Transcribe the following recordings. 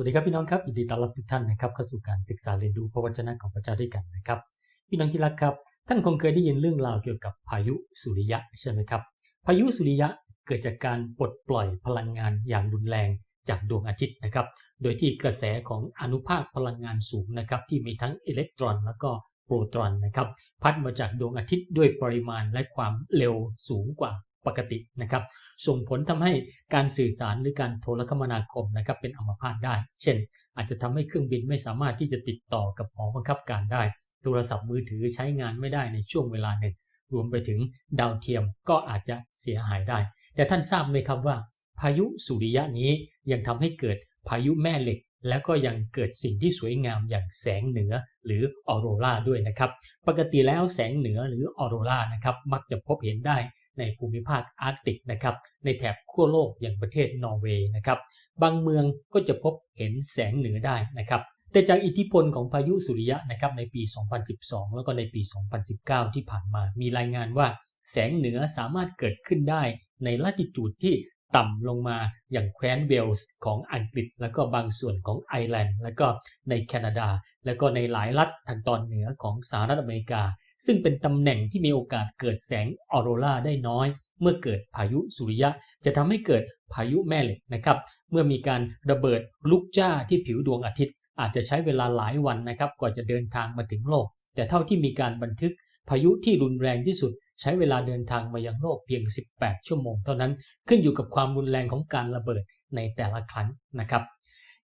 วัสดีครับพี่น้องครับยินดีต้อนรับทุกท่านนะครับเข้าสู่การศึกษาเรียนรู้พระวจนะของพระเจ้าด้วยกันนะครับพี่น้องที่รักครับ ท่านคงเคยได้ยินเรื่องราวเกี่ยวกับพายุสุริยะใช่ไหมครับ พายุสุริยะเกิดจากการปลดปล่อยพลังงานอย่างรุนแรงจากดวงอาทิตย์นะครับ โดยที่กระแสของอนุภาคพลังงานสูงนะครับที่มีทั้งอิเล็กตรอน แล้วก็โปรตอนนะครับ พัดมาจากดวงอาทิตย์ด้วยปริมาณและความเร็วสูงกว่า ปกตินะครับ ส่งผลทำให้การสื่อสารหรือการโทรคมนาคมนะครับเป็นอัมพาตได้ เช่น อาจจะทำให้เครื่องบินไม่สามารถที่จะติดต่อกับหอบังคับการได้ โทรศัพท์มือถือใช้งานไม่ได้ในช่วงเวลาหนึ่ง รวมไปถึงดาวเทียมก็อาจจะเสียหายได้ แต่ท่านทราบไหมครับว่า พายุสุริยะนี้ยังทำให้เกิดพายุแม่เหล็กแล้วก็ยังเกิดสิ่งที่สวยงามอย่างแสงเหนือหรือออโรราด้วยนะครับ ปกติแล้วแสงเหนือหรือออโรรานะครับ มักจะพบเห็นได้ ในภูมิภาคอาร์กติกนะครับในแถบขั้วโลกอย่างประเทศนอร์เวย์นะครับบางเมืองก็จะพบเห็นแสงเหนือได้นะครับแต่จากอิทธิพลของพายุสุริยะนะครับในปี 2012 แล้วก็ในปี 2019 ที่ผ่านมามีรายงานว่า แสงเหนือสามารถเกิดขึ้นได้ในลัติจูดที่ต่ำลงมาอย่างแคว้นเวลส์ของอังกฤษ แล้วก็บางส่วนของไอร์แลนด์ แล้วก็ในแคนาดา แล้วก็ในหลายรัฐทางตอนเหนือของสหรัฐอเมริกา ซึ่งเป็นตำแหน่งที่มีโอกาสเกิดแสงออโรราได้น้อย เมื่อเกิดพายุสุริยะ จะทำให้เกิดพายุแม่เหล็กนะครับ เมื่อมีการระเบิดลุกจ้าที่ผิวดวงอาทิตย์ อาจจะใช้เวลาหลายวันนะครับกว่าจะเดินทางมาถึงโลก แต่เท่าที่มีการบันทึกพายุที่รุนแรงที่สุดใช้เวลาเดินทางมายังโลกเพียง 18 ชั่วโมงเท่านั้น ขึ้นอยู่กับความรุนแรงของการระเบิดในแต่ละครั้งนะครับ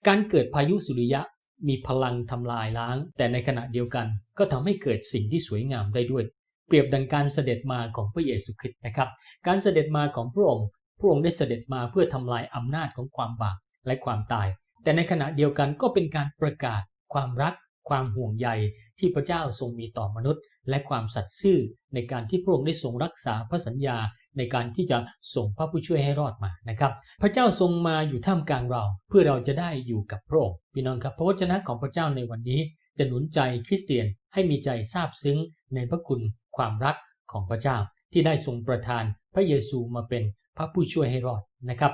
การเกิดพายุสุริยะ มีพลังทำลายล้าง แต่ในขณะเดียวกันก็ทำให้เกิดสิ่งที่สวยงามได้ด้วย เปรียบดังการเสด็จมาของพระเยซูคริสต์นะครับ การเสด็จมาของพระองค์พระองค์ได้เสด็จมาเพื่อทำลายอำนาจของความบาปและความตาย แต่ในขณะเดียวกันก็เป็นการประกาศความรัก ความห่วงใยที่พระเจ้าทรงมีต่อมนุษย์ และความสัตย์ซื่อในการที่พระองค์ได้ทรงรักษาพระสัญญาในการที่จะส่งพระผู้ช่วยให้รอดมานะครับ พระเจ้าทรงมาอยู่ท่ามกลางเรา เพื่อเราจะได้อยู่กับพระองค์พี่น้องครับพระวจนะของพระเจ้าในวันนี้ จะหนุนใจคริสเตียนให้มีใจซาบซึ้งในพระคุณความรักของพระเจ้า ที่ได้ทรงประทานพระเยซูมาเป็นพระผู้ช่วยให้รอดนะครับ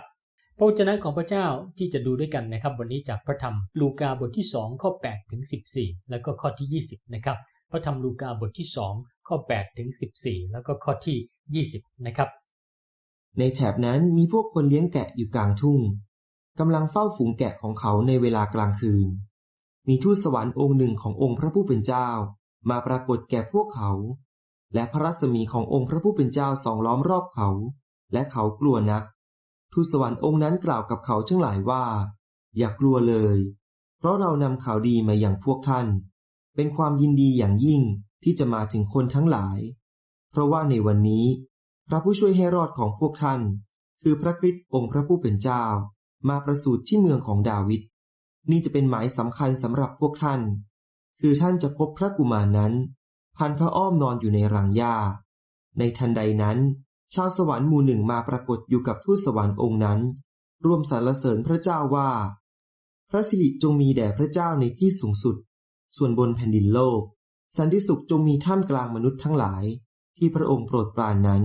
พระวจนะของพระเจ้าที่จะดูด้วยกันนะครับ วันนี้จากพระธรรมลูกาบทที่ 2 ข้อ8ถึง14 แล้วก็ข้อที่ 20 นะครับ พระธรรมลูกาบทที่ 2 ข้อ8ถึง14 แล้วก็ข้อที่ 20 นะครับ ในแถบนั้นมีพวกคนเลี้ยงแกะอยู่กลางทุ่งกำลังเฝ้าฝูงแกะของเขาในเวลากลางคืน มีทูตสวรรค์องค์หนึ่งขององค์พระผู้เป็นเจ้า มาปรากฏแก่พวกเขา และพระรัศมีขององค์พระผู้เป็นเจ้าส่องล้อมรอบเขา และเขากลัวนัก ทูตสวรรค์องค์นั้นกล่าวกับเขาทั้งหลายว่า อย่ากลัวเลย เพราะเรานำข่าวดีมาอย่างพวกท่าน เป็นความยินดีอย่างยิ่งที่จะมาถึงคนทั้งหลาย เพราะว่าในวันนี้ พระผู้ช่วยให้รอดของพวกท่าน คือพระคริสต์องค์พระผู้เป็นเจ้า มาประสูติที่เมืองของดาวิดนี่จะเป็นหมายสำคัญสำหรับพวกท่าน คือท่านจะพบพระกุมารนั้น พันพระอ้อมนอนอยู่ในรังหญ้า ในทันใดนั้น ชาวสวรรค์หมู่หนึ่งมาปรากฏอยู่กับทูตสวรรค์องค์นั้น ร่วมสรรเสริญพระเจ้าว่า พระสิริจงมีแด่พระเจ้าในที่สูงสุด ส่วนบนแผ่นดินโลก สันติสุขจงมีท่ามกลางมนุษย์ทั้งหลาย ที่พระองค์โปรดปรานนั้น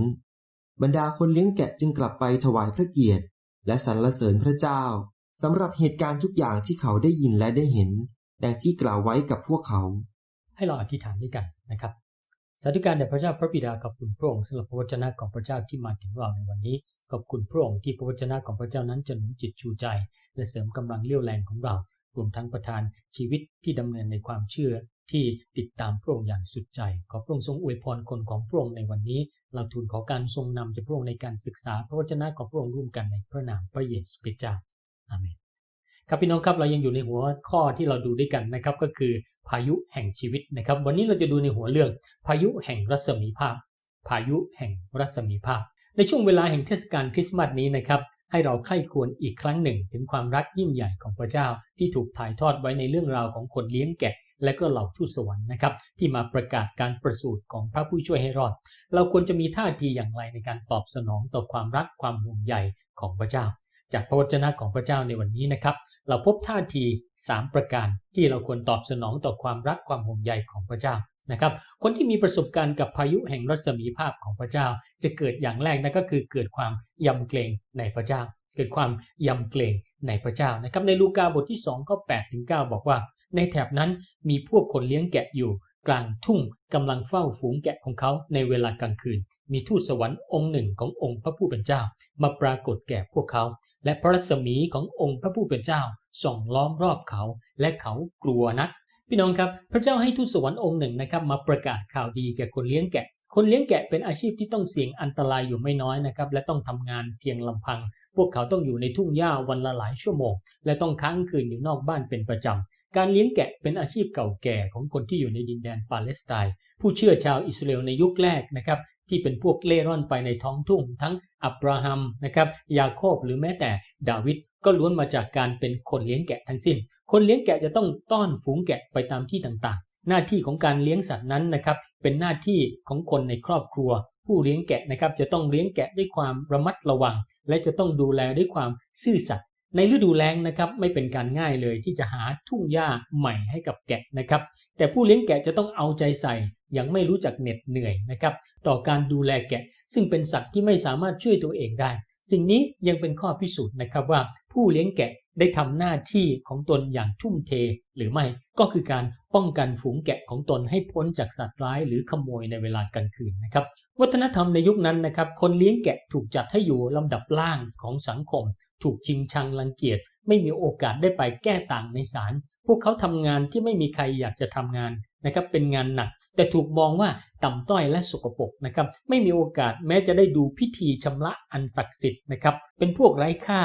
บรรดาคนเลี้ยงแกะจึงกลับไปถวายพระเกียรติ และสรรเสริญพระเจ้าสำหรับเหตุการณ์ทุกอย่างที่เขาได้ยินและได้เห็น ดังที่กล่าวไว้กับพวกเขา ให้เราอธิษฐานด้วยกันนะครับสาธุการแด่พระเจ้าพระบิดาขอบคุณพระองค์สำหรับพระวจนะของพระเจ้าที่มาถึงเราในวันนี้ขอบคุณพระองค์ที่พระวจนะของพระเจ้านั้นจะหนุนจิตชูใจ และเสริมกำลังเลี้ยวแรงของเรา รวมทั้งประทานชีวิตที่ดำเนินในความเชื่อที่ติดตามพระองค์อย่างสุดใจ ขอพระองค์ทรงอวยพรคนของพระองค์ในวันนี้ เราทูลขอการทรงนำจากพระองค์ในการศึกษา พระวจนะของพระองค์ร่วมกันในพระนามพระเยซูคริสต์เจ้าอาเมนครับพี่น้องครับเรายังอยู่ในหัวข้อที่เราดูด้วยกันนะครับก็คือพายุแห่งชีวิตนะครับ วันนี้เราจะดูในหัวเรื่อง พายุแห่งรัศมีภาพ พายุแห่งรัศมีภาพ ในช่วงเวลาแห่งเทศกาลคริสต์มาสนี้นะครับ ให้เราใคร่ควญอีกครั้งหนึ่งถึงความรักยิ่งใหญ่ของพระเจ้าที่ถูกถ่ายทอดไว้ในเรื่องราวของคนเลี้ยงแกะ และก็เหล่าทูตสวรรค์นะครับ ที่มาประกาศการประสูติของพระผู้ช่วยให้รอด เราควรจะมีท่าทีอย่างไรในการตอบสนองต่อความรักความห่วงใยของพระเจ้า จากพระวจนะของพระเจ้าในวันนี้นะครับ เราพบท่าที 3 ประการที่เราควรตอบสนองต่อความรักความห่วงใยของพระเจ้า นะครับ คนที่มีประสบการณ์กับพายุแห่งรัศมีภาพของพระเจ้า จะเกิดอย่างแรกนั่นก็คือเกิดความยำเกรงในพระเจ้า เกิดความยำเกรงในพระเจ้านะครับ ในลูกาบทที่2ข้อ8ถึง9บอกว่า ในแถบนั้นมีพวกคนเลี้ยงแกะอยู่กลางทุ่งกำลังเฝ้าฝูงแกะของเขาในเวลากลางคืน มีทูตสวรรค์องค์หนึ่งขององค์พระผู้เป็นเจ้า มาปรากฏแก่พวกเขา และพระรัศมีขององค์พระผู้เป็นเจ้าส่องล้อมรอบเขา และเขากลัวนัก พี่น้องครับพระเจ้าให้ทูตสวรรค์องค์หนึ่งนะครับมาประกาศข่าวดีแก่คนเลี้ยงแกะ คนเลี้ยงแกะเป็นอาชีพที่ต้องเสี่ยงอันตรายอยู่ไม่น้อยนะครับและต้องทำงานเพียงลำพัง พวกเขาต้องอยู่ในทุ่งหญ้าวันละหลายชั่วโมง และต้องค้างคืนอยู่นอกบ้านเป็นประจำการเลี้ยงแกะเป็นอาชีพเก่าแก่ของคนที่อยู่ในดินแดนปาเลสไตน์ผู้เชื่อชาวอิสราเอลในยุคแรกนะครับ ที่เป็นพวกเล่ร่อนไปในท้องทุ่ง ทั้งอับราฮัมนะครับยาโคบหรือแม้แต่ดาวิดก็ล้วนมาจากการเป็นคนเลี้ยงแกะทั้งสิ้น คนเลี้ยงแกะจะต้องต้อนฝูงแกะไปตามที่ต่างๆ หน้าที่ของการเลี้ยงสัตว์นั้นนะครับเป็นหน้าที่ของคนในครอบครัว ผู้เลี้ยงแกะนะครับจะต้องเลี้ยงแกะด้วยความระมัดระวัง และจะต้องดูแลด้วยความซื่อสัตย์ในฤดูแล้งนะครับไม่เป็นการง่ายเลยที่จะหาทุ่งหญ้าใหม่ให้กับแกะนะครับ แต่ผู้เลี้ยงแกะจะต้องเอาใจใส่ อย่างไม่รู้จักเหน็ดเหนื่อยนะครับ ต่อการดูแลแกะ ซึ่งเป็นสัตว์ที่ไม่สามารถช่วยตัวเองได้ สิ่งนี้ยังเป็นข้อพิสูจน์นะครับว่า ผู้เลี้ยงแกะได้ทำหน้าที่ของตนอย่างทุ่มเท หรือไม่ก็คือการป้องกันฝูงแกะของตนให้พ้นจากสัตว์ร้ายหรือขโมยในเวลากลางคืนนะครับ วัฒนธรรมในยุคนั้นนะครับ คนเลี้ยงแกะถูกจัดให้อยู่ลำดับล่างของสังคม ถูกชิงชังรังเกียจไม่มีโอกาสได้ไปแก้ต่างในศาล พวกเขาทำงานที่ไม่มีใครอยากจะทำงานนะครับเป็นงานหนัก แต่ถูกมองว่าต่ำต้อยและสกปรกนะครับไม่มีโอกาสแม้จะได้ดูพิธีชำระอันศักดิ์สิทธิ์นะครับเป็นพวกไร้ค่า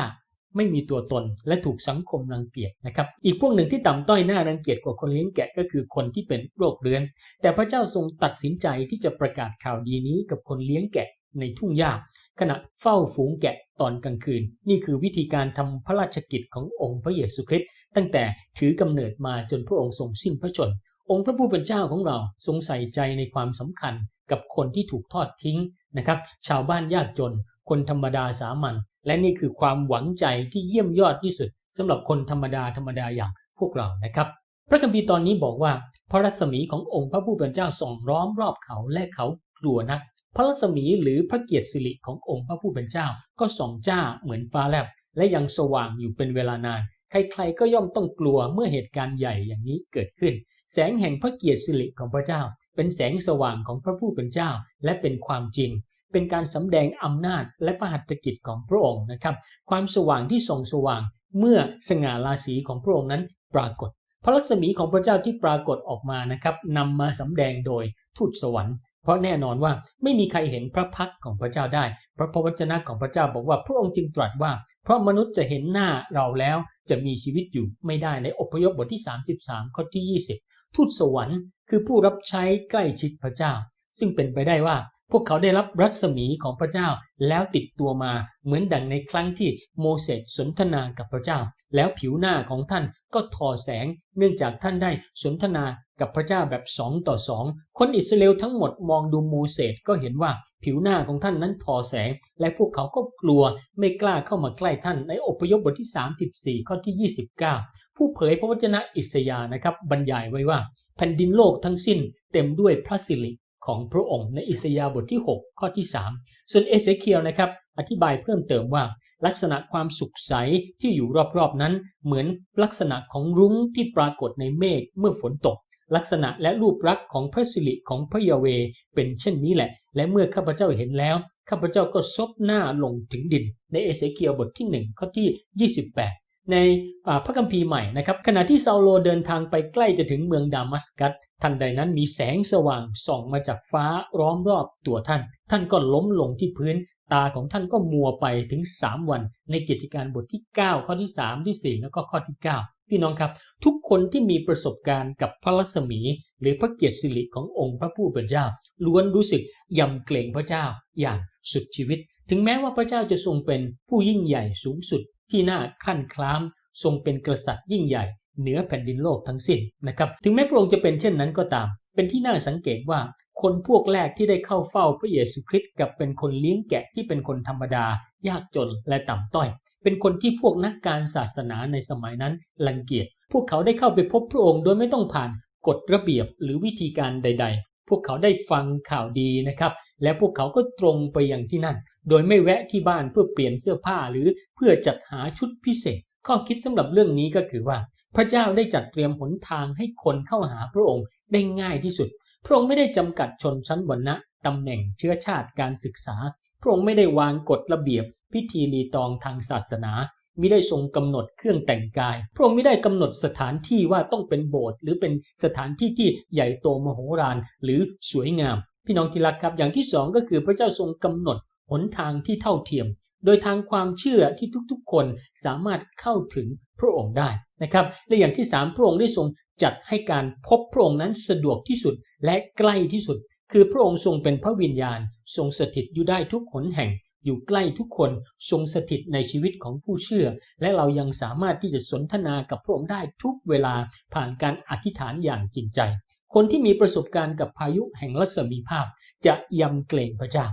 ไม่มีตัวตนและถูกสังคมรังเกียจนะครับ อีกพวกหนึ่งที่ต่ำต้อยหน้ารังเกียจกว่าคนเลี้ยงแกะก็คือคนที่เป็นโรคเรื้อน แต่พระเจ้าทรงตัดสินใจที่จะประกาศข่าวดีนี้กับคนเลี้ยงแกะในทุ่งหญ้า ขณะเฝ้าฝูงแกะตอนกลางคืน นี่คือวิธีการทำพระราชกิจขององค์พระเยซูคริสต์ตั้งแต่ถือกำเนิดมาจนพระองค์ทรงสิ้นพระชนม์องค์พระผู้เป็นเจ้าของเราทรงใส่ใจในความสำคัญกับคนที่ถูกทอดทิ้งนะครับ ชาวบ้านยากจน คนธรรมดาสามัญและนี่คือความหวังใจที่เยี่ยมยอดที่สุดสำหรับคนธรรมดาธรรมดาอย่างพวกเรานะครับ พระคัมภีร์ตอนนี้บอกว่าพระรัศมีขององค์พระผู้เป็นเจ้าส่องล้อมรอบเขาและเขากลัวนัก พระรัศมีหรือพระเกียรติสิริขององค์พระผู้เป็นเจ้า ก็ส่องจ้าเหมือนฟ้าแลบ และยังสว่างอยู่เป็นเวลานาน ใครๆก็ย่อมต้องกลัวเมื่อเหตุการณ์ใหญ่อย่างนี้เกิดขึ้น แสงแห่งพระเกียรติสิริของพระเจ้า เป็นแสงสว่างของพระผู้เป็นเจ้า และเป็นความจริง เป็นการสำแดงอำนาจและพระหัตถกิจของพระองค์นะครับ ความสว่างที่ส่องสว่างเมื่อสง่าราศีของพระองค์นั้นปรากฏพระรัศมีของพระเจ้าที่ปรากฏออกมานะครับนำมาสำแดงโดยทูตสวรรค์ เพราะแน่นอนว่าไม่มีใครเห็นพระพักของพระเจ้าได้ เพราะพระวจนะของพระเจ้าบอกว่าพระองค์จึงตรัสว่า เพราะมนุษย์จะเห็นหน้าเราแล้วจะมีชีวิตอยู่ไม่ได้ในอพยพบทที่ 33 ข้อที่ 20 ทูตสวรรค์คือผู้รับใช้ใกล้ชิดพระเจ้า ซึ่งเป็นไปได้ว่า พวกเขาได้รับรัศมีของพระเจ้าแล้วติดตัวมาเหมือนดังในครั้งที่โมเสสสนทนากับพระเจ้า แล้วผิวหน้าของท่านก็ทอแสง เนื่องจากท่านได้สนทนากับพระเจ้าแบบสองต่อสองคนอิสราเอลทั้งหมดมองดูโมเสสก็เห็นว่าผิวหน้าของท่านนั้นทอแสง และพวกเขาก็กลัวไม่กล้าเข้ามาใกล้ท่านในอพยพบทที่ 34 ข้อที่ 29 ผู้เผยพระวจนะอิสยาห์นะครับบรรยายไว้ว่า แผ่นดินโลกทั้งสิ้นเต็มด้วยพระสิริ ของพระองค์ในอิสยาห์บทที่ 6 ข้อที่ 3 ส่วนเอเสเคียลนะครับอธิบายเพิ่มเติมว่า ลักษณะความสุขใสที่อยู่รอบๆนั้น เหมือนลักษณะของรุ้งที่ปรากฏในเมฆเมื่อฝนตก ลักษณะและรูปลักษณ์ของพระสิริของพระยาเวเป็นเช่นนี้แหละ และเมื่อข้าพเจ้าเห็นแล้วข้าพเจ้าก็ซบหน้าลงถึงดิน ในเอเสเคียลบทที่1ข้อที่ 28 ในพระคัมภีร์ใหม่นะครับขณะที่ซาโลเดินทางไปใกล้จะถึงเมืองดามัสกัสทันใดนั้นมีแสงสว่างส่องมาจากฟ้าร้อมรอบตัวท่าน ท่านก็ล้มลงที่พื้น ตาของท่านก็มัวไปถึง 3 วัน ในกิจการบทที่ 9 ข้อที่ 3 ที่ 4 แล้วก็ข้อที่ 9 พี่น้องครับ ทุกคนที่มีประสบการณ์กับพระรัศมี หรือพระเกียรติสิริขององค์พระผู้เป็นเจ้า ล้วนรู้สึกยำเกรงพระเจ้าอย่างสุดชีวิต ถึงแม้ว่าพระเจ้าจะทรงเป็นผู้ยิ่งใหญ่สูงสุด ที่น่าขั้นคล้าม ทรงเป็นกษัตริย์ยิ่งใหญ่เหนือแผ่นดินโลกทั้งสิ้นนะครับ ถึงแม้พระองค์จะเป็นเช่นนั้นก็ตาม เป็นที่น่าสังเกตว่าคนพวกแรกที่ได้เข้าเฝ้าพระเยซูคริสต์กับเป็นคนเลี้ยงแกะที่เป็นคนธรรมดา ยากจนและต่ำต้อย เป็นคนที่พวกนักการศาสนาในสมัยนั้นรังเกียจ พวกเขาได้เข้าไปพบพระองค์โดยไม่ต้องผ่านกฎระเบียบหรือวิธีการใดๆ พวกเขาได้ฟังข่าวดีนะครับ และพวกเขาก็ตรงไปยังที่นั่น โดยไม่แวะที่บ้านเพื่อเปลี่ยนเสื้อผ้าหรือเพื่อจัดหาชุดพิเศษ ข้อคิดสำหรับเรื่องนี้ก็คือว่า พระเจ้าได้จัดเตรียมหนทางให้คนเข้าหาพระองค์ได้ง่ายที่สุด พระองค์ไม่ได้จำกัดชนชั้นวรรณะตำแหน่งเชื้อชาติการศึกษา พระองค์ไม่ได้วางกฎระเบียบพิธีรีตองทางศาสนา มิได้ทรงกำหนดเครื่องแต่งกาย พระองค์ม่ได้กำหนดสถานที่ว่าต้องเป็นโบสถ์หรือเป็นสถานที่ที่ใหญ่โตมโหฬารหรือสวยงาม พี่น้องที่รักครับ อย่างที่สองก็คือพระเจ้าทรงกำหนดหนทางที่เท่าเทียม โดยทางความเชื่อที่ทุกๆ คนสามารถเข้าถึงพระองค์ได้นะครับ และอย่างที่สามพระองค์ได้ทรงจัดให้การพบพระองค์นั้นสะดวกที่สุดและใกล้ที่สุด คือพระองค์ทรงเป็นพระวิญญาณ ทรงสถิตอยู่ได้ทุกหนแห่ง อยู่ใกล้ทุกคนทรงสถิตในชีวิตของผู้เชื่อ และเรายังสามารถที่จะสนทนากับพระองค์ได้ทุกเวลาผ่านการอธิษฐานอย่างจริงใจ คนที่มีประสบการณ์กับพายุแห่งรัศมีภาพ จะยำเกรงพระเจ้า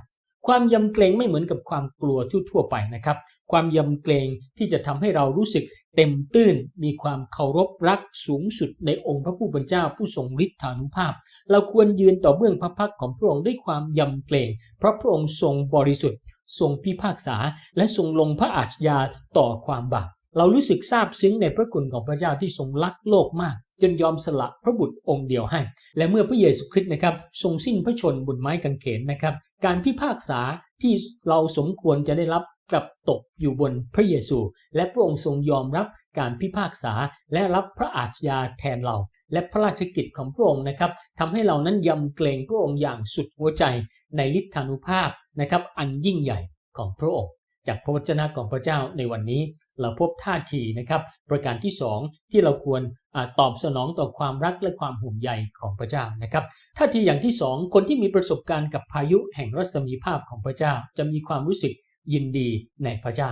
ความยำเกรงไม่เหมือนกับความกลัวทั่วๆไปนะครับ ความยำเกรงที่จะทำให้เรารู้สึกเต็มตื้น มีความเคารพรักสูงสุดในองค์พระผู้เป็นเจ้าผู้ทรงฤทธานุภาพ เราควรยืนต่อเบื้องพระพักของพระองค์ด้วยความยำเกรง เพราะพระองค์ทรงบริสุทธิ์ ทรงพิพากษา และทรงลงพระอาชญาต่อความบาปเรารู้สึกซาบซึ้งในพระคุณของพระเจ้าที่ทรงรักโลกมาก จนยอมสละพระบุตรองค์เดียวให้ และเมื่อพระเยซูคริสต์นะครับ ทรงสิ้นพระชนบนไม้กางเขนนะครับ การพิพากษาที่เราสมควรจะได้รับกลับตกอยู่บนพระเยซู และพระองค์ทรงยอมรับ การพิพากษา และรับพระอาชญาแทนเรา และพระราชกิจของพระองค์นะครับทำให้เรานั้นยำเกรงพระองค์อย่างสุดหัวใจในฤทธานุภาพนะครับ อันยิ่งใหญ่ของพระองค์ จากพระวจนะของพระเจ้าในวันนี้ เราพบท่าทีนะครับ ประการที่สองที่เราควรอตอบสนองต่อความรักและความห่วงใยของพระเจ้านะครับท่าทีอย่างที่สองคนที่มีประสบการณ์กับพายุแห่งรัศมีภาพของพระเจ้า จะมีความรู้สึกยินดีในพระเจ้า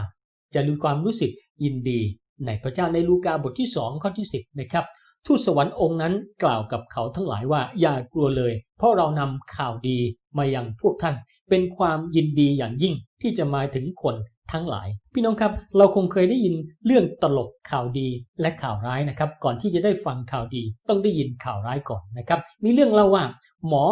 จะมีความรู้สึกยินดี ในพระเจ้าในลูกาบทที่สองข้อที่10นะครับทูตสวรรค์องค์นั้นกล่าวกับเขาทั้งหลายว่าอย่ากลัวเลย เพราะเรานำข่าวดีมายังพวกท่าน เป็นความยินดีอย่างยิ่งที่จะมาถึงคนทั้งหลาย พี่น้องครับ เราคงเคยได้ยินเรื่องตลกข่าวดีและข่าวร้ายนะครับ ก่อนที่จะได้ฟังข่าวดี ต้องได้ยินข่าวร้ายก่อนนะครับ มีเรื่องเล่าว่า หมอ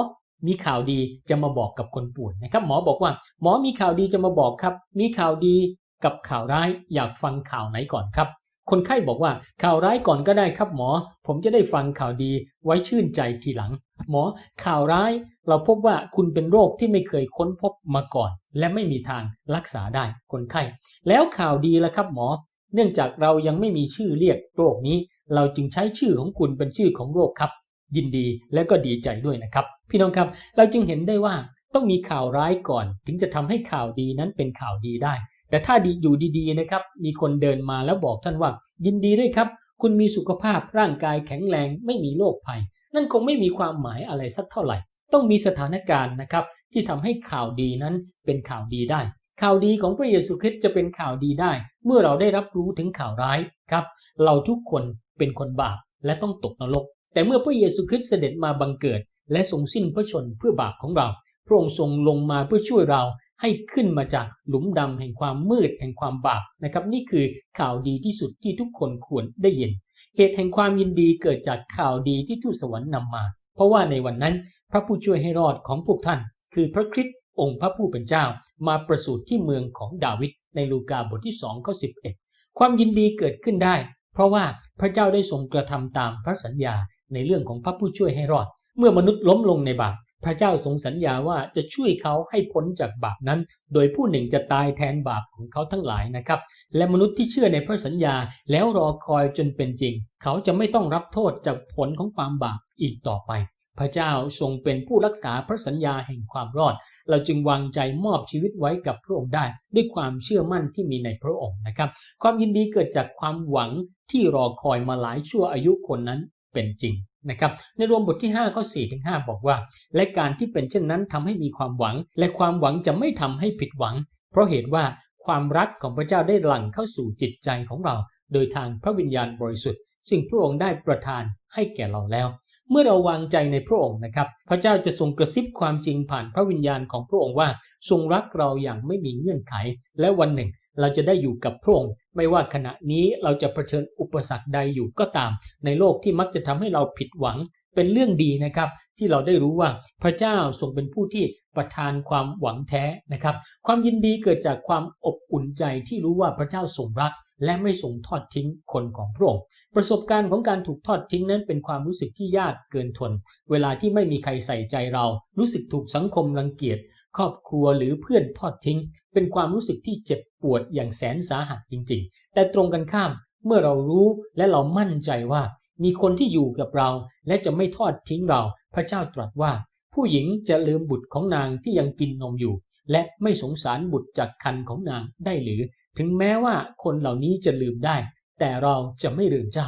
มีข่าวดีจะมาบอกกับคนป่วยนะครับ หมอบอกว่า หมอมีข่าวดีจะมาบอกครับ มีข่าวดี กับข่าวร้ายอยากฟังข่าวไหนก่อนครับ คนไข้บอกว่าข่าวร้ายก่อนก็ได้ครับหมอ ผมจะได้ฟังข่าวดีไว้ชื่นใจทีหลัง หมอข่าวร้ายเราพบว่าคุณเป็นโรคที่ไม่เคยค้นพบมาก่อน และไม่มีทางรักษาได้คนไข้ แล้วข่าวดีละครับหมอ เนื่องจากเรายังไม่มีชื่อเรียกโรคนี้ เราจึงใช้ชื่อของคุณเป็นชื่อของโรคครับ ยินดีและก็ดีใจด้วยนะครับ พี่น้องครับ เราจึงเห็นได้ว่าต้องมีข่าวร้ายก่อน ถึงจะทำให้ข่าวดีนั้นเป็นข่าวดีได้ แต่ถ้าดีอยู่ดีๆนะครับ มีคนเดินมาแล้วบอกท่านว่า ยินดีด้วยครับ คุณมีสุขภาพร่างกายแข็งแรงไม่มีโรคภัย นั่นคงไม่มีความหมายอะไรสักเท่าไหร่ ต้องมีสถานการณ์นะครับ ที่ทำให้ข่าวดีนั้นเป็นข่าวดีได้ ข่าวดีของพระเยซูคริสต์จะเป็นข่าวดีได้ เมื่อเราได้รับรู้ถึงข่าวร้ายครับ เราทุกคนเป็นคนบาปและต้องตกนรก แต่เมื่อพระเยซูคริสต์เสด็จมาบังเกิด และทรงสิ้นพระชนเพื่อบาปของเราพระองค์ทรงลงมาเพื่อช่วยเรา ให้ขึ้นมาจากหลุมดำแห่งความมืดแห่งความบาปนะครับนี่คือข่าวดีที่สุดที่ทุกคนควรได้ยิน เหตุแห่งความยินดีเกิดจากข่าวดีที่ทูตสวรรค์นำมา เพราะว่าในวันนั้นพระผู้ช่วยให้รอดของพวกท่าน คือพระคริสต์องค์พระผู้เป็นเจ้า มาประสูติที่เมืองของดาวิดในลูกาบทที่2ข้อ11 ความยินดีเกิดขึ้นได้ เพราะว่าพระเจ้าได้ทรงกระทำตามพระสัญญาในเรื่องของพระผู้ช่วยให้รอด เมื่อมนุษย์ล้มลงในบาป พระเจ้าทรงสัญญาว่าจะช่วยเขาให้พ้นจากบาปนั้น โดยผู้หนึ่งจะตายแทนบาปของเขาทั้งหลายนะครับ และมนุษย์ที่เชื่อในพระสัญญาแล้วรอคอยจนเป็นจริง เขาจะไม่ต้องรับโทษจากผลของความบาปอีกต่อไป พระเจ้าทรงเป็นผู้รักษาพระสัญญาแห่งความรอด เราจึงวางใจมอบชีวิตไว้กับพระองค์ได้ ด้วยความเชื่อมั่นที่มีในพระองค์นะครับ ความยินดีเกิดจากความหวังที่รอคอยมาหลายชั่วอายุคนนั้นเป็นจริง นะครับในรวมบทที่ 5 ข้อ4ถึง5บอกว่า และการที่เป็นเช่นนั้นทำให้มีความหวัง และความหวังจะไม่ทำให้ผิดหวัง เพราะเหตุว่าความรักของพระเจ้าได้หลั่งเข้าสู่จิตใจของเรา โดยทางพระวิญญาณบริสุทธิ์ ซึ่งพระองค์ได้ประทานให้แก่เราแล้ว เมื่อเราวางใจในพระองค์นะครับ พระเจ้าจะทรงกระซิบความจริงผ่านพระวิญญาณของพระองค์ว่า ทรงรักเราอย่างไม่มีเงื่อนไข และวันหนึ่ง เราจะได้อยู่กับพระองค์ไม่ว่าขณะนี้เราจะเผชิญอุปสรรคใดอยู่ก็ตาม ในโลกที่มักจะทำให้เราผิดหวังเป็นเรื่องดีนะครับ ที่เราได้รู้ว่าพระเจ้าทรงเป็นผู้ที่ประทานความหวังแท้นะครับ ความยินดีเกิดจากความอบอุ่นใจที่รู้ว่าพระเจ้าทรงรัก และไม่ทรงทอดทิ้งคนของพระองค์ประสบการณ์ของการถูกทอดทิ้งนั้นเป็นความรู้สึกที่ยากเกินทน เวลาที่ไม่มีใครใส่ใจเรา รู้สึกถูกสังคมรังเกียจ ครอบครัวหรือเพื่อนทอดทิ้ง เป็นความรู้สึกที่เจ็บปวดอย่างแสนสาหัสจริง ๆ แต่ตรงกันข้ามเมื่อเรารู้และเรามั่นใจว่า มีคนที่อยู่กับเรา และจะไม่ทอดทิ้งเรา พระเจ้าตรัสว่า ผู้หญิงจะลืมบุตรของนางที่ยังกินนมอยู่ และไม่สงสารบุตรจากคันของนางได้หรือ ถึงแม้ว่าคนเหล่านี้จะลืมได้ แต่เราจะไม่ลืมเจ้า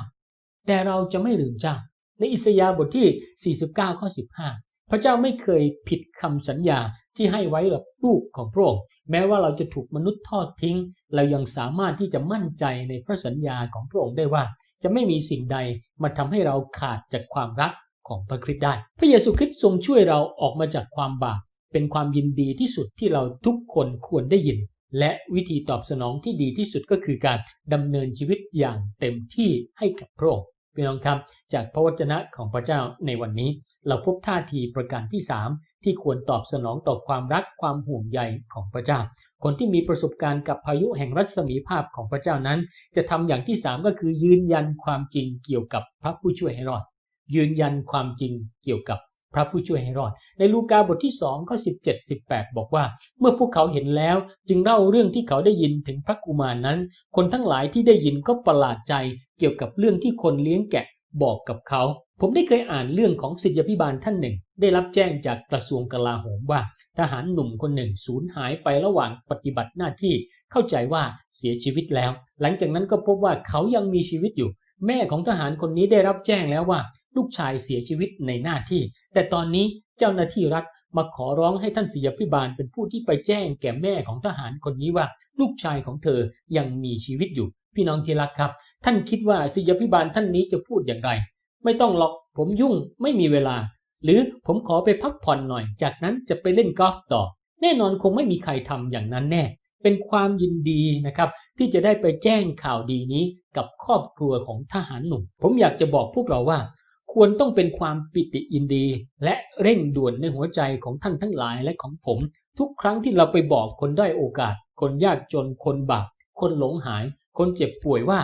แต่เราจะไม่ลืมเจ้า ในอิสยาห์บทที่ 49 ข้อ 15 พระเจ้าไม่เคยผิดคำสัญญา ที่ให้ไว้กับลูกของพระองค์แม้ว่าเราจะถูกมนุษย์ทอดทิ้ง เรายังสามารถที่จะมั่นใจในพระสัญญาของพระองค์ได้ว่า จะไม่มีสิ่งใดมาทำให้เราขาดจากความรักของพระคริสต์ได้ พระเยซูคริสต์ทรงช่วยเราออกมาจากความบาปเป็นความยินดีที่สุดที่เราทุกคนควรได้ยิน และวิธีตอบสนองที่ดีที่สุดก็คือการดำเนินชีวิตอย่างเต็มที่ให้กับพระองค์พี่น้องครับ จากพระวจนะของพระเจ้าในวันนี้ เราพบท่าทีประการที่ 3 ที่ควรตอบสนองต่อความรักความห่วงใยของพระเจ้า คนที่มีประสบการณ์กับพายุแห่งรัศมีภาพของพระเจ้านั้น จะทำอย่างที่ 3 ก็คือยืนยันความจริงเกี่ยวกับพระผู้ช่วยให้รอด ยืนยันความจริงเกี่ยวกับพระผู้ช่วยให้รอด ในลูกาบทที่2ข้อ17 18 บอกว่า เมื่อพวกเขาเห็นแล้ว จึงเล่าเรื่องที่เขาได้ยินถึงพระกุมารนั้น คนทั้งหลายที่ได้ยินก็ประหลาดใจเกี่ยวกับเรื่องที่คนเลี้ยงแกะบอกกับเขา ผมได้เคยอ่านเรื่องของศิษยาภิบาลท่านหนึ่ง ได้รับแจ้งจากกระทรวงกลาโหมว่า ทหารหนุ่มคนหนึ่งสูญหายไประหว่างปฏิบัติหน้าที่เข้าใจว่าเสียชีวิตแล้ว หลังจากนั้นก็พบว่าเขายังมีชีวิตอยู่ แม่ของทหารคนนี้ได้รับแจ้งแล้วว่า ลูกชายเสียชีวิตในหน้าที่ แต่ตอนนี้เจ้าหน้าที่รัฐมาขอร้องให้ท่านศิษยาภิบาลเป็นผู้ที่ไปแจ้งแก่แม่ของทหารคนนี้ว่า ลูกชายของเธอยังมีชีวิตอยู่ พี่น้องที่รักครับ ท่านคิดว่าศิษยาภิบาลท่านนี้จะพูดอย่างไร ไม่ต้องหรอกผมยุ่งไม่มีเวลา หรือผมขอไปพักผ่อนหน่อย จากนั้นจะไปเล่นกอล์ฟต่อ แน่นอนคงไม่มีใครทำอย่างนั้นแน่ เป็นความยินดีนะครับ ที่จะได้ไปแจ้งข่าวดีนี้กับครอบครัวของทหารหนุ่ม ผมอยากจะบอกพวกเราว่า ควรต้องเป็นความปิติยินดี และเร่งด่วนในหัวใจของท่านทั้งหลายและของผม ทุกครั้งที่เราไปบอกคนได้อยโอกาส คนยากจนคนบาปคนหลงหาย คนเจ็บป่วยว่า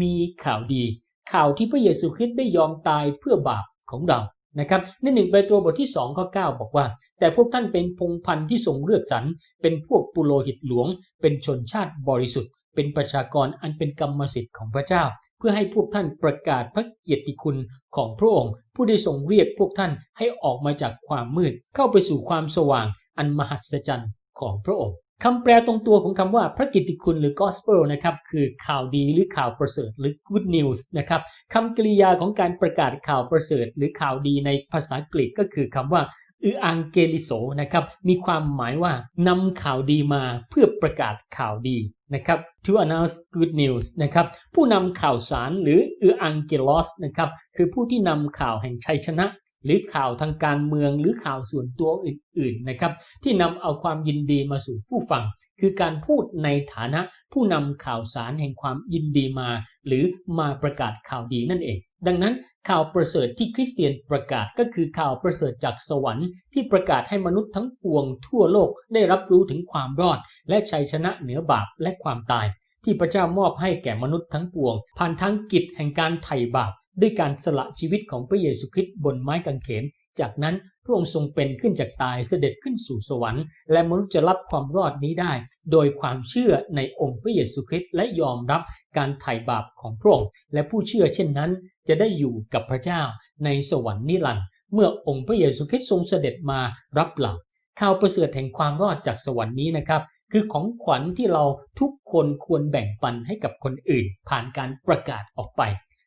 มีข่าวดี ข่าวที่พระเยซูคริสต์ได้ยอมตายเพื่อบาปของเรานะครับในหนึ่งเปโตรบทที่2ข้อ9บอกว่า แต่พวกท่านเป็นพงพันธุ์ที่ทรงเลือกสรรเป็นพวกปุโรหิตหลวง เป็นชนชาติบริสุทธิ์ เป็นประชากรอันเป็นกรรมสิทธิ์ของพระเจ้า เพื่อให้พวกท่านประกาศพระเกียรติคุณของพระองค์ ผู้ได้ทรงเรียกพวกท่านให้ออกมาจากความมืด เข้าไปสู่ความสว่างอันมหัศจรรย์ของพระองค์ คำแปลตรงตัวของคำว่าพระกิตติคุณหรือ gospel นะครับคือข่าวดีหรือข่าวประเสริฐหรือ good news นะครับคำกริยาของการประกาศข่าวประเสริฐ หรือข่าวดีในภาษากรีกก็คือคำว่าอืออังเกลิโสนะครับมีความหมายว่านำข่าวดีมาเพื่อประกาศข่าวดีนะครับ to announce good news นะครับผู้นำข่าวสารหรืออืออังเกลอสนะครับคือผู้ที่นำข่าวแห่งชัยชนะ หรือข่าวทางการเมืองหรือข่าวส่วนตัวอื่นๆนะครับ ที่นำเอาความยินดีมาสู่ผู้ฟัง คือการพูดในฐานะผู้นำข่าวสารแห่งความยินดีมา หรือมาประกาศข่าวดีนั่นเอง ดังนั้นข่าวประเสริฐที่คริสเตียนประกาศก็คือข่าวประเสริฐจากสวรรค์ที่ประกาศให้มนุษย์ทั้งปวงทั่วโลกได้รับรู้ถึงความรอด และชัยชนะเหนือบาปและความตาย ที่พระเจ้ามอบให้แก่มนุษย์ทั้งปวง ผ่านทั้งกิจแห่งการไถ่บาป ด้วยการสละชีวิตของพระเยซูคริสต์บนไม้กางเขน จากนั้นพระองค์ทรงเป็นขึ้นจากตายเสด็จขึ้นสู่สวรรค์ และมนุษย์จะรับความรอดนี้ได้ โดยความเชื่อในองค์พระเยซูคริสต์และยอมรับการไถ่บาปของพระองค์ และผู้เชื่อเช่นนั้น จะได้อยู่กับพระเจ้าในสวรรค์นิรันดร์เมื่อองค์พระเยซูคริสต์ทรงเสด็จมารับเราข่าวประเสริฐแห่งความรอดจากสวรรค์นี้นะครับ คือของขวัญที่เราทุกคนควรแบ่งปันให้กับคนอื่น ผ่านการประกาศออกไป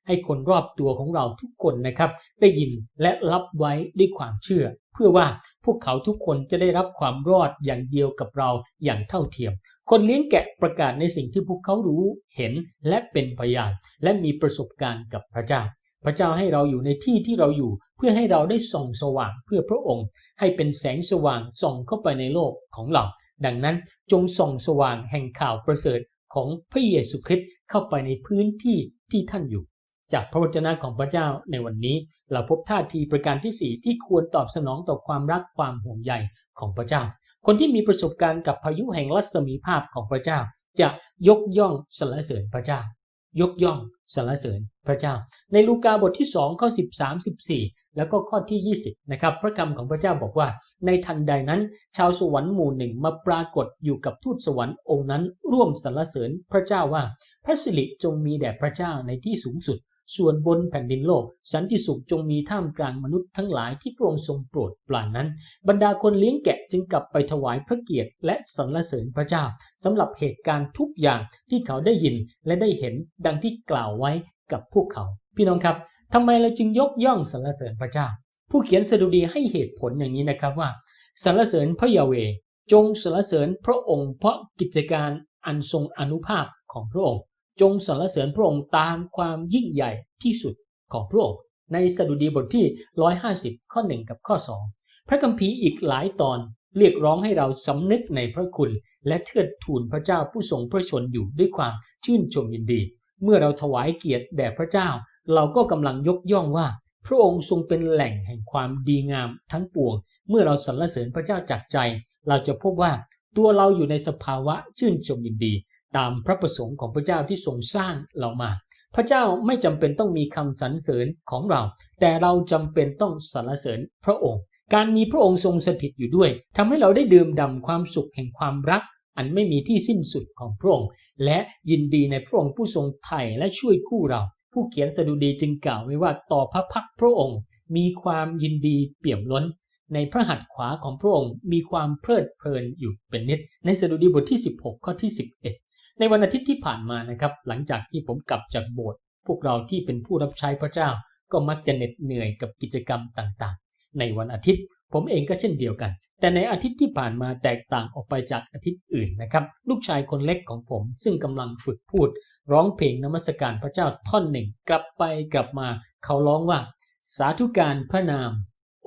ให้คนรอบตัวของเราทุกคนนะครับได้ยินและรับไว้ด้วยความเชื่อ เพื่อว่าพวกเขาทุกคนจะได้รับความรอดอย่างเดียวกับเราอย่างเท่าเทียม คนเลี้ยงแกะประกาศในสิ่งที่พวกเขารู้เห็นและเป็นพยานและมีประสบการณ์กับพระเจ้าพระเจ้าให้เราอยู่ในที่ที่เราอยู่เพื่อให้เราได้ส่องสว่างเพื่อพระองค์ ให้เป็นแสงสว่างส่องเข้าไปในโลกของเรา ดังนั้นจงส่องสว่างแห่งข่าวประเสริฐของพระเยซูคริสต์เข้าไปในพื้นที่ที่ท่านอยู่ จากพระวจนะของพระเจ้าในวันนี้ เราพบท่าทีประการที่ 4 ที่ควรตอบสนองต่อความรักความห่วงใยของพระเจ้า คนที่มีประสบการณ์กับพายุแห่งรัศมีภาพของพระเจ้า จะยกย่องสรรเสริญพระเจ้า ยกย่องสรรเสริญพระเจ้า ในลูกาบทที่2ข้อ13 14 แล้วก็ข้อที่ 20นะครับพระคำของพระเจ้าบอกว่า ในทันใดนั้น ชาวสวรรค์หมู่หนึ่งมาปรากฏอยู่กับทูตสวรรค์องค์นั้นร่วมสรรเสริญพระเจ้าว่า พระสิริจงมีแด่พระเจ้าในที่สูงสุด ส่วนบนแผ่นดินโลก สันติสุขจงมีท่ามกลางมนุษย์ทั้งหลายที่พระองค์ทรงโปรดปรานนั้น บรรดาคนเลี้ยงแกะจึงกลับไปถวายพระเกียรติและสรรเสริญพระเจ้าสำหรับเหตุการณ์ทุกอย่างที่เขาได้ยินและได้เห็นดังที่กล่าวไว้กับพวกเขา พี่น้องครับทำไมเราจึงยกย่องสรรเสริญพระเจ้า ผู้เขียนสดุดีให้เหตุผลอย่างนี้นะครับว่าสรรเสริญพระยาเวห์จงสรรเสริญพระองค์เพราะกิจการอันทรงอนุภาพของพระองค์ จงสรรเสริญพระองค์ตามความยิ่งใหญ่ที่สุดของพระองค์ในสดุดีบทที่ 150 ข้อ 1 กับข้อ 2 พระคัมภีร์อีกหลายตอนเรียกร้องให้เราสำนึกในพระคุณ และเทิดทูนพระเจ้าผู้ทรงพระชนอยู่ด้วยความชื่นชมยินดี เมื่อเราถวายเกียรติแด่พระเจ้า เราก็กำลังยกย่องว่า พระองค์ทรงเป็นแหล่งแห่งความดีงามทั้งปวง เมื่อเราสรรเสริญพระเจ้าจากใจ เราจะพบว่าตัวเราอยู่ในสภาวะชื่นชมยินดี ตามพระประสงค์ของพระเจ้าที่ทรงสร้างเรามา พระเจ้าไม่จำเป็นต้องมีคำสรรเสริญของเรา แต่เราจำเป็นต้องสรรเสริญพระองค์ การมีพระองค์ทรงสถิตอยู่ด้วยทำให้เราได้ดื่มด่ำความสุขแห่งความรัก อันไม่มีที่สิ้นสุดของพระองค์ และยินดีในพระองค์ผู้ทรงไถ่และช่วยกู้เรา ผู้เขียนสดุดีจึงกล่าวไว้ว่าต่อพระพักพระองค์ มีความยินดีเปี่ยมล้นในพระหัตถ์ขวาของพระองค์มีความเพลิดเพลินอยู่เป็นนิด ในสดุดีบทที่ 16 ข้อที่ 11 ในวันอาทิตย์ที่ผ่านมานะครับ หลังจากที่ผมกลับจากโบสถ์พวกเราที่เป็นผู้รับใช้พระเจ้า ก็มักจะเหน็ดเหนื่อยกับกิจกรรมต่างๆ ในวันอาทิตย์ ผมเองก็เช่นเดียวกัน แต่ในอาทิตย์ที่ผ่านมาแตกต่างออกไปจากอาทิตย์อื่นนะครับ ลูกชายคนเล็กของผมซึ่งกำลังฝึกพูด ร้องเพลงนมัสการพระเจ้าท่อนหนึ่ง กลับไปกลับมา เขาร้องว่า สาธุการพระนาม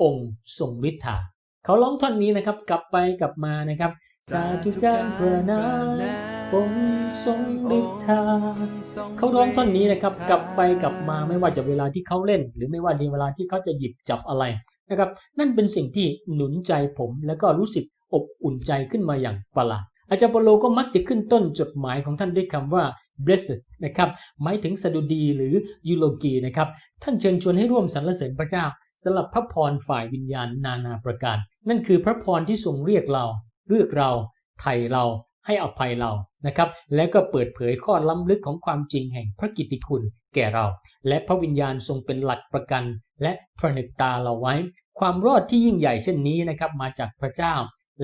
องค์ทรงฤทธาเขาร้องท่อนนี้นะครับ กลับไปกลับมานะครับ สาธุการพระนามองค์ ทรงฤทธาเขาร้องท่อนนี้นะครับกลับไปกลับมาไม่ว่าจะเวลาที่เขาเล่น หรือไม่ว่าในเวลาที่เขาจะหยิบจับอะไรนะครับ นั่นเป็นสิ่งที่หนุนใจผมแล้วก็รู้สึกอบอุ่นใจขึ้นมาอย่างประหลาดอาจารย์เปโลก็มักจะขึ้นต้นจดหมายของท่านด้วยคำว่า blessed นะครับหมายถึงสดุดีหรือยูโลกีนะครับ ท่านเชิญชวนให้ร่วมสรรเสริญพระเจ้าสำหรับพระพรฝ่ายวิญญาณนานาประการ นั่นคือพระพรที่ทรงเรียกเรา เลือกเรา ไถ่เรา ให้อภัยเรา นะครับแล้วก็เปิดเผยข้อล้ำลึกของความจริงแห่งพระกิตติคุณแก่เรา และพระวิญญาณทรงเป็นหลักประกัน และผนึกตาเราไว้ ความรอดที่ยิ่งใหญ่เช่นนี้นะครับมาจากพระเจ้า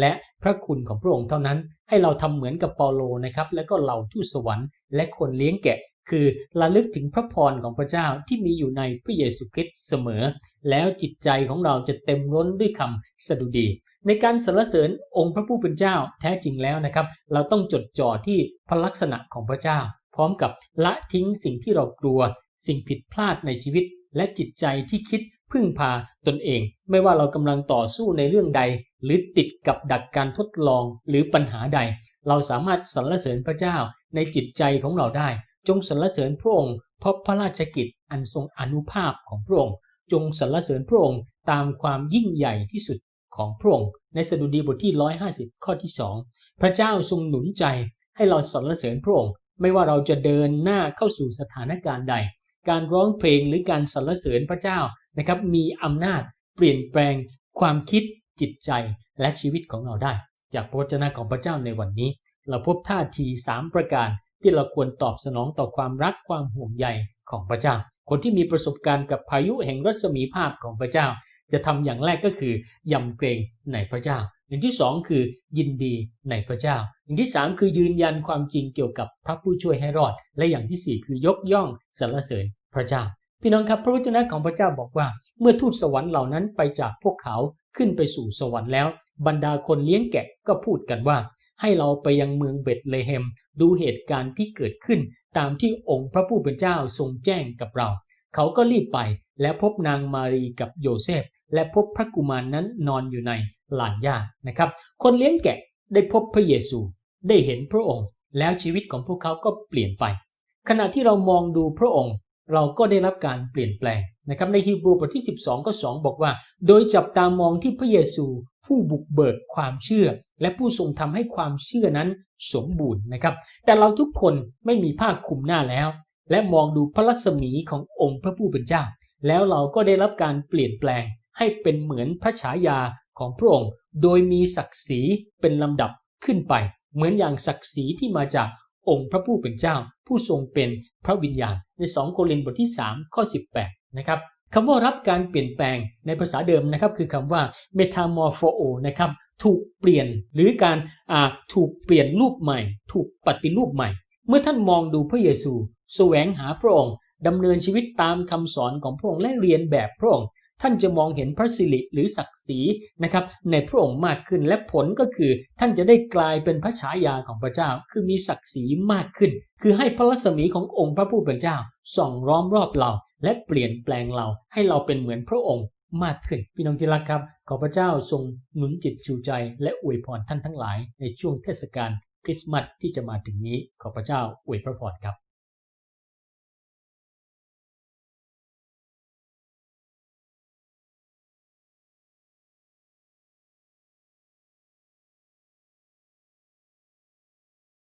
และพระคุณของพระองค์เท่านั้น ให้เราทำเหมือนกับเปาโลนะครับแล้วก็เหล่าทูตสวรรค์และคนเลี้ยงแกะ คือระลึกถึงพระพรของพระเจ้าที่มีอยู่ในพระเยซูคริสต์เสมอ แล้วจิตใจของเราจะเต็มล้นด้วยคำสดุดี ในการสรรเสริญองค์พระผู้เป็นเจ้าแท้จริงแล้วนะครับ เราต้องจดจ่อที่พระลักษณะของพระเจ้า พร้อมกับละทิ้งสิ่งที่เรากลัว สิ่งผิดพลาดในชีวิต และจิตใจที่คิดพึ่งพาตนเอง ไม่ว่าเรากำลังต่อสู้ในเรื่องใด หรือติดกับดักการทดลองหรือปัญหาใด เราสามารถสรรเสริญพระเจ้าในจิตใจของเราได้ จงสรรเสริญพระองค์เพราะพระราชกิจอันทรงอนุภาพของพระองค์ จงสรรเสริญพระองค์ตามความยิ่งใหญ่ที่สุดของพระองค์ในสดุดีบทที่ 150 ข้อที่ 2 พระเจ้าทรงหนุนใจให้เราสรรเสริญพระองค์ ไม่ว่าเราจะเดินหน้าเข้าสู่สถานการณ์ใด การร้องเพลงหรือการสรรเสริญพระเจ้านะครับมีอำนาจเปลี่ยนแปลงความคิดจิตใจและชีวิตของเราได้ จากพระวจนะของพระเจ้าในวันนี้ เราพบท่าที 3 ประการที่เราควรตอบสนองต่อความรักความห่วงใยของพระเจ้า คนที่มีประสบการณ์กับพายุแห่งรัศมีภาพของพระเจ้า จะทำอย่างแรกก็คือยำเกรงในพระเจ้า อย่างที่สองคือยินดีในพระเจ้า อย่างที่สามคือยืนยันความจริงเกี่ยวกับพระผู้ช่วยให้รอด และอย่างที่สี่คือยกย่องสรรเสริญพระเจ้า พี่น้องครับพระวจนะของพระเจ้าบอกว่า เมื่อทูตสวรรค์เหล่านั้นไปจากพวกเขาขึ้นไปสู่สวรรค์แล้ว บรรดาคนเลี้ยงแกะก็พูดกันว่า ให้เราไปยังเมืองเบธเลเฮม ดูเหตุการณ์ที่เกิดขึ้น ตามที่องค์พระผู้เป็นเจ้าทรงแจ้งกับเรา เขาก็รีบไปและพบนางมารีกับโยเซฟ และพบพระกุมารนนั้นนอนอยู่ในหลานหญ้านะครับ คนเลี้ยงแกะได้พบพระเยซูได้เห็นพระองค์ แล้วชีวิตของพวกเขาก็เปลี่ยนไป ขณะที่เรามองดูพระองค์ เราก็ได้รับการเปลี่ยนแปลงนะครับในฮีบรูบทที่ 12ก็2บอกว่า โดยจับตามองที่พระเยซูผู้บุกเบิกความเชื่อ และผู้ทรงทำให้ความเชื่อนั้น สมบูรณ์นะครับ แต่เราทุกคนไม่มีผ้าคลุมหน้าแล้ว และมองดูพระรัศมีขององค์พระผู้เป็นเจ้า แล้วเราก็ได้รับการเปลี่ยนแปลงให้เป็นเหมือนพระฉายาของพระองค์ โดยมีศักดิ์ศรีเป็นลำดับขึ้นไป เหมือนอย่างศักดิ์ศรีที่มาจากองค์พระผู้เป็นเจ้า ผู้ทรงเป็นพระวิญญาณ ใน 2 โครินธ์บทที่ 3 ข้อ 18 นะครับคำว่ารับการเปลี่ยนแปลงในภาษาเดิมนะครับ คือคำว่า metamorpho นะครับ ถูกเปลี่ยนหรือการถูกเปลี่ยนรูปใหม่ ถูกปฏิรูปใหม่ เมื่อท่านมองดูพระเยซูแสวงหาพระองค์ดำเนินชีวิตตามคำสอนของพระองค์และเรียนแบบพระองค์ท่านจะมองเห็นพระสิริหรือศักดิ์ศรีนะครับในพระองค์มากขึ้นและผลก็คือท่านจะได้กลายเป็นพระฉายาของพระเจ้า คือมีศักดิ์ศรีมากขึ้น คือให้พระรัศมีขององค์พระผู้เป็นเจ้าส่องล้อมรอบเรา และเปลี่ยนแปลงเราให้เราเป็นเหมือนพระองค์ มากขึ้น พี่น้องที่รักครับ ขอพระเจ้าทรงหนุนจิตชูใจ และอวยพรท่านทั้งหลายในช่วงเทศกาลคริสต์มาสที่จะมาถึงนี้ ขอพระเจ้าอวยพระพรครับ